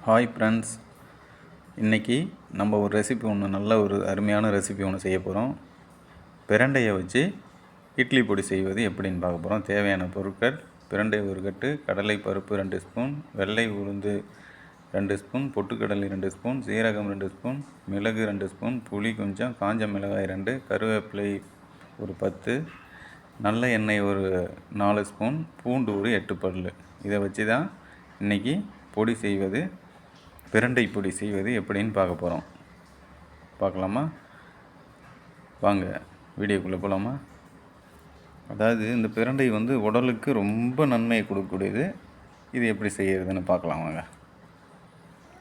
Hi friends இன்றைக்கி நம்ம ஒரு ரெசிபி ஒன்று நல்ல ஒரு அருமையான ரெசிபி ஒன்று செய்ய போகிறோம் பிரண்டையை வச்சு இட்லி பொடி செய்வது எப்படின்னு பார்க்க போகிறோம் தேவையான பொருட்கள் பிரண்டை ஒரு கட்டு கடலை பருப்பு ரெண்டு ஸ்பூன் வெள்ளை உளுந்து ரெண்டு ஸ்பூன் பொட்டுக்கடலை ரெண்டு ஸ்பூன் சீரகம் ரெண்டு ஸ்பூன் மிளகு ரெண்டு ஸ்பூன் புளி கொஞ்சம் காஞ்ச மிளகாய் ரெண்டு கருவேப்பிலை ஒரு பத்து நல்ல எண்ணெய் ஒரு நாலு ஸ்பூன் பூண்டு ஒரு எட்டு பல் இதை வச்சு தான் இன்றைக்கி பொடி செய்வது பிரண்டை பொடி செய்வது எப்படின்னு பார்க்க போகிறோம் பார்க்கலாமா? வாங்க வீடியோக்குள்ளே போகலாமா அதாவது இந்த பிரண்டை வந்து உடலுக்கு ரொம்ப நன்மையை கொடுக்கக்கூடியது. இது எப்படி செய்கிறதுன்னு பார்க்கலாம் வாங்க.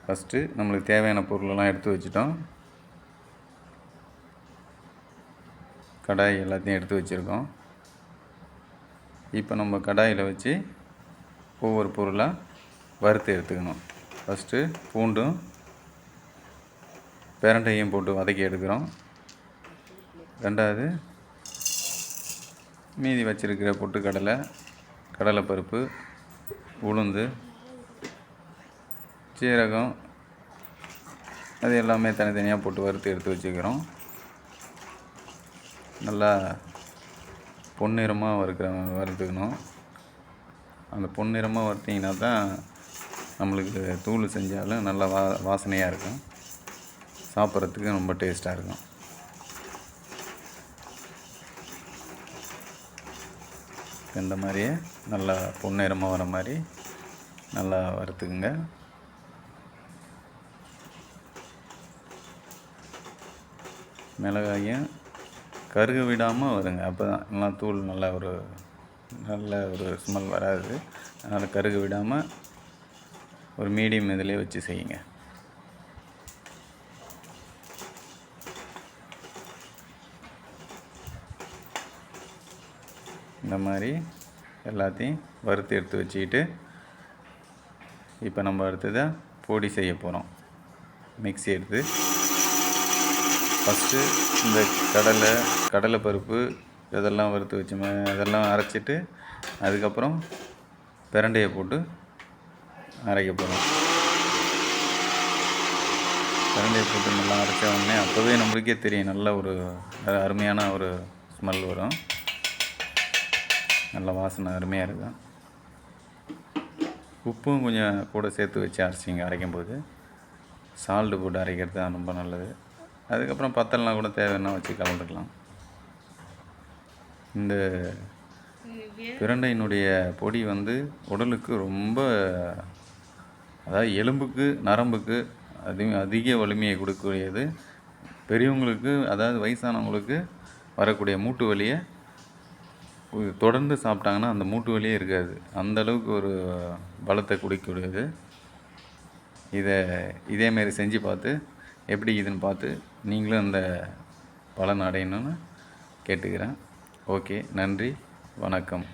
ஃபஸ்ட்டு நம்மளுக்கு தேவையான பொருளெல்லாம் எடுத்து வச்சிட்டோம். கடாய் எல்லாத்தையும் எடுத்து வச்சுருக்கோம். இப்போ நம்ம கடாயில் வச்சு ஒவ்வொரு பொருளாக வறுத்து எடுத்துக்கணும். ஃபஸ்ட்டு பூண்டும் பெரண்டையும் போட்டு வதக்கி எடுக்கிறோம். ரெண்டாவது மீதி வச்சிருக்கிற பொட்டுக்கடலை கடலைப்பருப்பு உளுந்து சீரகம் அது எல்லாமே தனித்தனியாக போட்டு வறுத்து எடுத்து வச்சுக்கிறோம். நல்லா பொன்னிறமாக வறுக்கிற வறுத்துக்கணும். அந்த பொன்னிறமாக வறுத்திங்கன்னா தான் நம்மளுக்கு தூள் செஞ்சாலும் நல்லா வா வாசனையாக இருக்கும். சாப்பிட்றதுக்கு ரொம்ப டேஸ்ட்டாக இருக்கும். இந்த மாதிரியே நல்லா பொன்னிறமாக வர மாதிரி நல்லா வறுத்துக்குங்க. மிளகாயும் கருக விடாமல் வருங்க. அப்போ தான் நல்லா தூள் நல்ல ஒரு நல்ல ஒரு ஸ்மெல் வராது. அதனால் கருக விடாமல் ஒரு மீடியம் இதிலே வச்சு செய்யுங்க. இந்த மாதிரி எல்லாத்தையும் வறுத்து எடுத்து வச்சுக்கிட்டு இப்போ நம்ம அடுத்ததாக பொடி செய்ய போகிறோம் மிக்ஸி எடுத்து. ஃபஸ்ட்டு இந்த கடலை கடலை பருப்பு இதெல்லாம் வறுத்து வச்சோமே அதெல்லாம் அரைச்சிட்டு அதுக்கப்புறம் பிரண்டையை போட்டு அரைக்க போகிறோம் பிரண்டையை போட்டு நல்லா அரைச்ச உடனே அப்போவே நம்மளுக்கே தெரியும் நல்ல ஒரு அரு- அருமையான ஒரு ஸ்மெல் வரும். நல்ல வாசனை அருமையாக இருக்கும் உப்பும் கொஞ்சம் கூட சேர்த்து வச்சு அரைச்சிங்க அரைக்கும் போது சால்ட்டு போட்டு அரைக்கிறது தான் ரொம்ப நல்லது. அதுக்கப்புறம் பத்தல்னா கூட தேவைன்னா வச்சு கலந்துக்கலாம். இந்த பிரண்டையினுடைய பொடி வந்து உடலுக்கு ரொம்ப அதாவது எலும்புக்கு நரம்புக்கு அதி அதிக வலிமையை கொடுக்கக்கூடியது. பெரியவங்களுக்கு அதாவது வயசானவங்களுக்கு வரக்கூடிய மூட்டு வலியை தொடர்ந்து சாப்பிட்டாங்கன்னா அந்த மூட்டு வலியே இருக்காது. அந்த அளவுக்கு ஒரு பலத்தை கொடுக்கக்கூடியது. இதை இதேமாரி செஞ்சு பார்த்து எப்படி இதுன்னு பார்த்து நீங்களும் அந்த பலன் அடையணும்னு கேட்டுக்கிறேன். ஓகே நன்றி வணக்கம்.